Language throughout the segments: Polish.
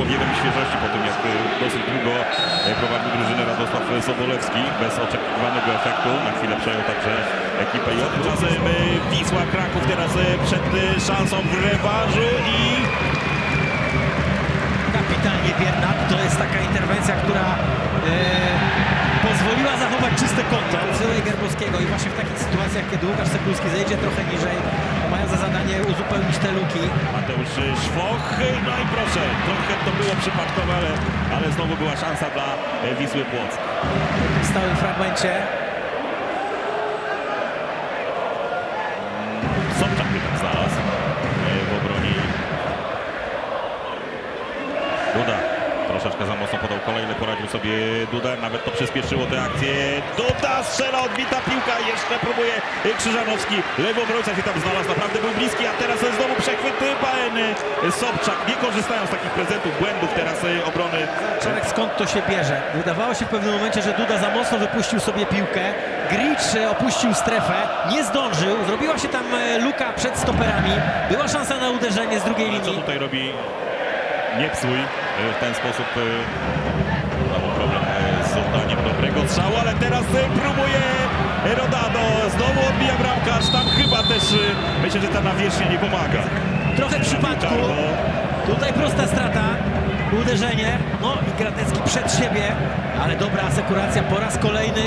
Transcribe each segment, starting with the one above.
powiewem świeżości po tym, jak e, dosyć długo e, prowadził drużynę Radosław Sobolewski bez oczekiwanego efektu. Na chwilę przejął także ekipę i tymczasem e, Wisła Kraków teraz e, przed e, szansą w rewanżu i Kapitalnie Biernat. To jest taka interwencja, która e, pozwoliła zachować czyste konto Syłej Gerbowskiego i właśnie w takich sytuacjach, kiedy Łukasz Sekulski zejdzie trochę niżej, mają za zadanie uzupełnić te luki. Mateusz Szwoch. No i proszę, trochę to było przypadkowe, ale, ale znowu była szansa dla Wisły Płock. W stałym fragmencie Sobczak się tam znalazł e, w obronie. Duda troszeczkę za mocno podał kolejny, poradził sobie Duda, nawet to przyspieszyło tę akcję. Duda strzela, odbita piłka, jeszcze próbuje Krzyżanowski. Lewy obrońca się tam znalazł, naprawdę był bliski, a teraz znowu przechwyt Baen Sobczak. Nie korzystają z takich prezentów, błędów teraz e, obrony. Czarek skąd to się bierze? Wydawało się w pewnym momencie, że Duda za mocno wypuścił sobie piłkę. Gricz e, opuścił strefę, nie zdążył. Zrobiła się tam e, luka przed stoperami. Była szansa na uderzenie z drugiej Ale co linii. tutaj robi Niepsój e, w ten sposób e, problem e, z oddaniem dobrego strzału, ale teraz próbuje Rodado, znowu odbija bramkarz, tam chyba też myślę, że ta nawierzchnia nie pomaga. Trochę przypadku. Tutaj prosta strata. Uderzenie. No i Gratecki przed siebie. Ale dobra asekuracja po raz kolejny.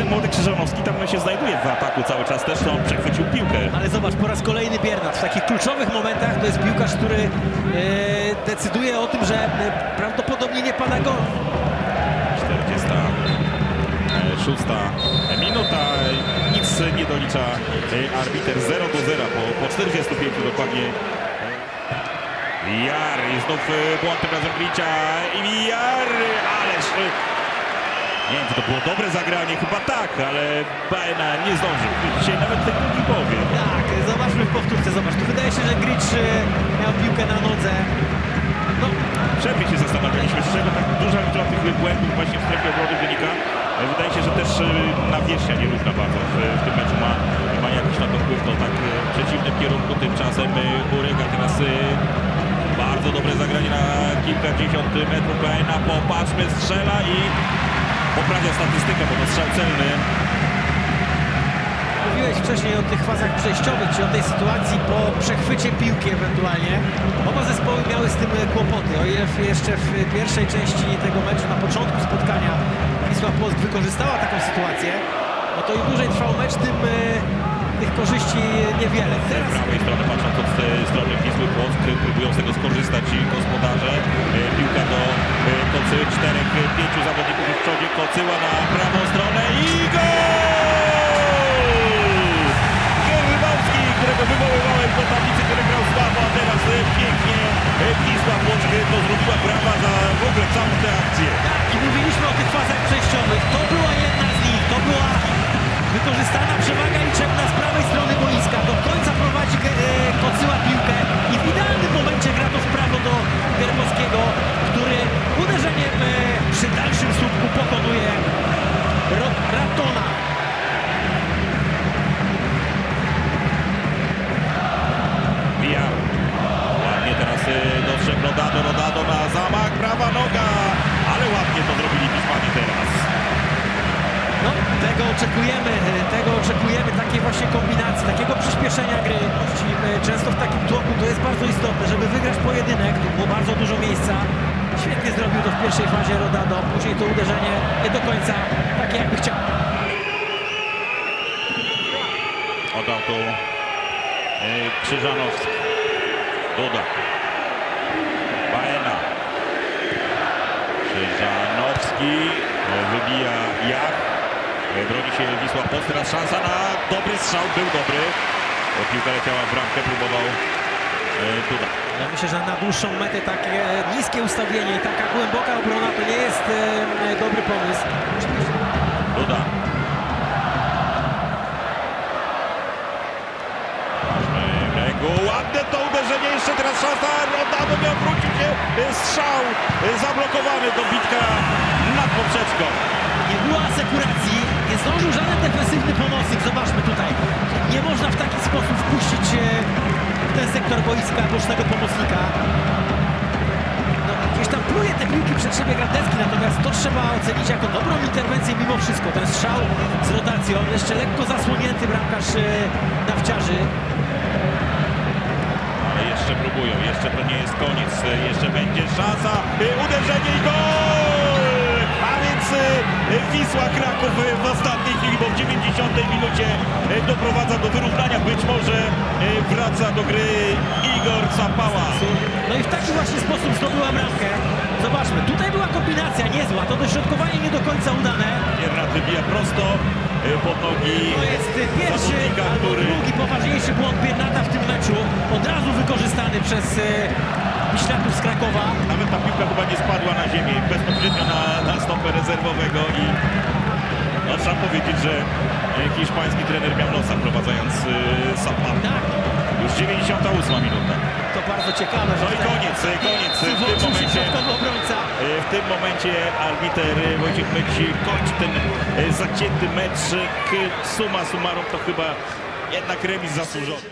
Ten młody Krzyżanowski tam się znajduje w ataku cały czas też, to on przechwycił piłkę. Ale zobacz, po raz kolejny Biernat. W takich kluczowych momentach to jest piłkarz, który e, decyduje o tym, że e, prawdopodobnie nie pada gol. 46 minuta, nic nie dolicza e, arbiter 0 do 0 po, po 45 dokładnie. Jar i znów e, błąd tym razem i Jar, ależ e, nie wiem czy to było dobre zagranie, chyba tak, ale Baena nie zdążył. Dzisiaj nawet tej drugiej połowie. Tak, zobaczmy w powtórce. Zobacz, tu wydaje się, że Gricz e, miał piłkę na nodze. No, Przerwie się zastanawialiśmy, z czego tak duża liczba tych błędów właśnie w strefie obrony wynika. E, Wydaje się, że też e, nawierzchnia nierówna bardzo w, w tym meczu ma, ma jakiś na to wpływ. To tak e, w przeciwnym kierunku tymczasem e, Uryga teraz bardzo dobre zagranie na kilkadziesiąt metrów Baena. Popatrzmy, strzela i poprawia statystykę, bo to strzał celny. mówiłeś wcześniej o tych fazach przejściowych, czy o tej sytuacji po przechwycie piłki ewentualnie. Oba zespoły miały z tym kłopoty. O ile jeszcze w pierwszej części tego meczu, na początku spotkania Wisła Płock wykorzystała taką sytuację, no to im dłużej trwał mecz, tym e, tych korzyści niewiele. Z Teraz prawej strony patrząc od e, strony Wisły Płock próbują z tego skorzystać gospodarze. E, Piłka do e, Kocy, czterech, e, pięciu zawodników w przodzie. Kocyła na prawą stronę i gol! Gierbowski, którego wywoływałem do tablicy, który grał z Babo, a teraz e, pięknie e, Wisła Płock e, to zrobiła brawa za w ogóle całą tę akcję. i mówiliśmy o tych fazach przejściowych. To była jedna z nich. To była wykorzystana przewaga liczebna z prawej strony boiska. Do końca prowadzi e, Kocyła piłkę tego oczekujemy, e, tego oczekujemy, takiej właśnie kombinacji, takiego przyspieszenia gry. E, Często w takim tłoku to jest bardzo istotne, żeby wygrać pojedynek, tu było bardzo dużo miejsca. Świetnie zrobił to w pierwszej fazie Rodado, później to uderzenie nie do końca takie jakby chciał. Oddał tu y, Krzyżanowski. Duda. Baena. Krzyżanowski y, wybija Jach. Y, Broni się Wisła Płock. Teraz szansa na dobry strzał. Był dobry. Bo Piłka leciała w bramkę. Próbował y, Duda. Ja myślę, że na dłuższą metę takie niskie ustawienie i taka głęboka obrona to nie jest e, dobry pomysł. Duda. Ładne to uderzenie. Jeszcze teraz szansa. Rodano miał wrócić się. Strzał zablokowany. Dobitka nad poprzeczką pomocnik, zobaczmy tutaj. Nie można w taki sposób wpuścić e, w ten sektor boiska bocznego pomocnika. No, gdzieś tam pluje te piłki przed siebie Grandeski, natomiast to trzeba ocenić jako dobrą interwencję mimo wszystko. Ten strzał z rotacją, jeszcze lekko zasłonięty bramkarz e, nawciarzy. Ale jeszcze próbują, jeszcze to nie jest koniec, e, jeszcze będzie szansa, uderzenie i gol! Wisła Kraków w ostatniej chwili, bo w 90 minucie y, doprowadza do wyrównania, być może y, wraca do gry Igor Zapała. No i w taki właśnie sposób zdobyła bramkę. Zobaczmy, tutaj była kombinacja niezła, to dośrodkowanie nie do końca udane. Biernat wybija prosto y, pod nogi To jest e, pierwszy który drugi poważniejszy błąd Biernata w tym meczu. Od razu wykorzystany przez e, Wiślaków z Krakowa. nawet ta piłka chyba nie spadła na ziemię, bezpośrednio na, rezerwowego i no, trzeba powiedzieć, że y, hiszpański trener miał nosa prowadzając y, Sapa. Tak, Już 98 minuta. to bardzo ciekawe. No i koniec, koniec. W tym momencie, obrońca. w tym momencie arbiter Wojciech Myć kończy ten zacięty mecz. Suma summarum to chyba jednak remis zasłużony.